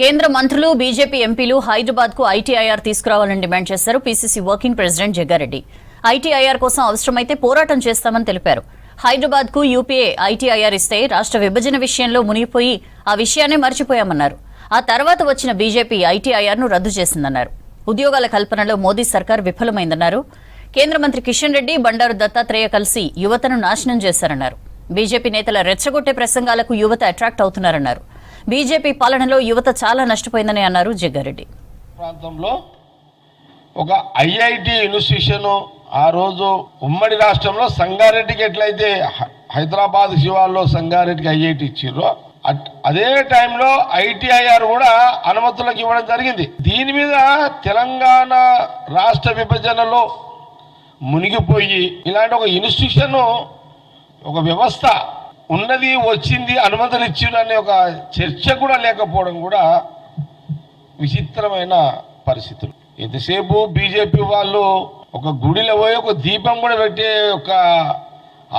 కేంద్ర మంత్రులు బీజేపీ ఎంపీలు హైదరాబాద్కు ఐటీఐఆర్ తీసుకురావాలని డిమాండ్ చేశారు PCC working president Jagga Reddy. ITIR కోసం అవసరమైతే పోరాటం చేస్తామని తెలిపారు. హైదరాబాద్కు యూపీఏ ఐటీఐఆర్ ఇస్తే రాష్ట్ర విభజన విషయంలో మునిగిపోయి ఆ విషయాన్ని మర్చిపోయామన్నారు. ఆ తర్వాత వచ్చిన బీజేపీ ఐటీఐఆర్ను రద్దు చేసిందన్నారు. ఉద్యోగాల కల్పనలో మోదీ సర్కార్ విఫలమైందన్నారు. కేంద్ర మంత్రి కిషన్ రెడ్డి బండారు దత్తాత్రేయ కలిసి యువతను నాశనం చేశారన్నారు. బీజేపీ నేతల రెచ్చగొట్టే ప్రసంగాలకు యువత అట్రాక్ట్ అవుతున్నారన్నారు. బీజేపీ పాలనలో యువత చాలా నష్టపోయిందని అన్నారు జగ్గారెడ్డి. ప్రాంతంలో ఒక ఐఐటి ఇన్స్టిట్యూషన్ ఆ రోజు ఉమ్మడి రాష్ట్రంలో సంగారెడ్డికి ఎట్లయితే హైదరాబాద్ శివాల్లో సంగారెడ్డికి ఐఐటి ఇచ్చిర్రో అట్- అదే టైంలో ఐటీఐఆర్ కూడా అనుమతులకు ఇవ్వడం జరిగింది. దీని మీద తెలంగాణ రాష్ట్ర విభజనలో మునిగిపోయి ఇలాంటి ఒక ఇన్స్టిట్యూషన్ ఒక వ్యవస్థ ఉన్నది వచ్చింది అనుమతులు ఇచ్చిండు అనే ఒక చర్చ కూడా లేకపోవడం కూడా విచిత్రమైన పరిస్థితులు. ఎంతసేపు బీజేపీ వాళ్ళు ఒక గుడిలో పోయి ఒక దీపం కూడా పెట్టే ఒక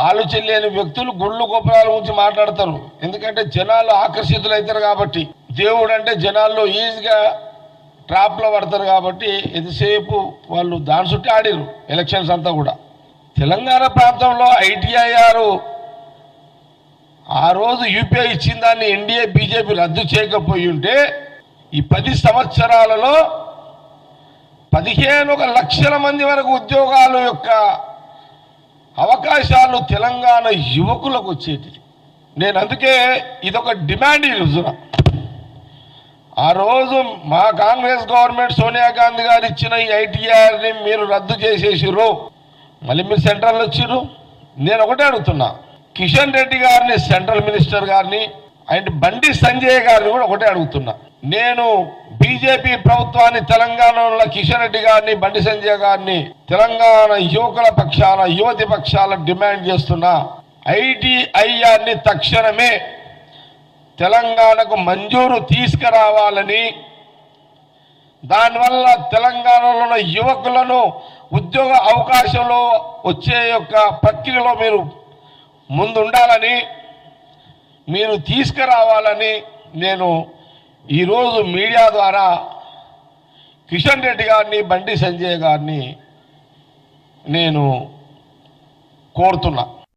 ఆలోచన లేని వ్యక్తులు గుళ్ళు గోపురాల గురించి మాట్లాడతారు. ఎందుకంటే జనాలు ఆకర్షితులు అవుతారు కాబట్టి. దేవుడు అంటే జనాల్లో ఈజీగా ట్రాప్లో పడతారు కాబట్టి ఎంతసేపు వాళ్ళు దాని చుట్టూ ఆడిరు ఎలక్షన్స్ అంతా కూడా. తెలంగాణ ప్రాంతంలో ఐటీఐఆర్ ఆ రోజు యూపీఐ ఇచ్చిన దాన్ని ఎన్డీఏ బీజేపీ రద్దు చేయకపోయి ఉంటే ఈ పది సంవత్సరాలలో పదిహేను ఒక లక్షల మంది వరకు ఉద్యోగాల యొక్క అవకాశాలు తెలంగాణ యువకులకు వచ్చేది నేను అందుకే ఇదొక డిమాండ్ ఈ రోజున. ఆ రోజు మా కాంగ్రెస్ గవర్నమెంట్ సోనియా గాంధీ గారు ఇచ్చిన ఈ ఐటీఆర్ని మీరు రద్దు చేసేసిర్రు. మళ్ళీ మీరు సెంట్రల్ వచ్చిర్రు నేను ఒకటే అడుగుతున్నా. కిషన్ రెడ్డి గారిని సెంట్రల్ మినిస్టర్ గారిని అండ్ బండి సంజయ్ గారిని కూడా ఒకటే అడుగుతున్నా. నేను బీజేపీ ప్రభుత్వాన్ని తెలంగాణలో కిషన్ రెడ్డి గారిని బండి సంజయ్ గారిని తెలంగాణ యువకుల పక్షాన యువతి పక్షాల డిమాండ్ చేస్తున్నా ఐటీఐఆర్ని తక్షణమే తెలంగాణకు మంజూరు తీసుకురావాలని దానివల్ల తెలంగాణలో ఉన్న యువకులను ఉద్యోగ అవకాశంలో వచ్చే యొక్క ప్రక్రియలో మీరు ముందుండాలని మీరు తీసుకురావాలని నేను ఈరోజు మీడియా ద్వారా కిషన్ రెడ్డి గారిని బండి సంజయ్ గారిని నేను కోరుతున్నా.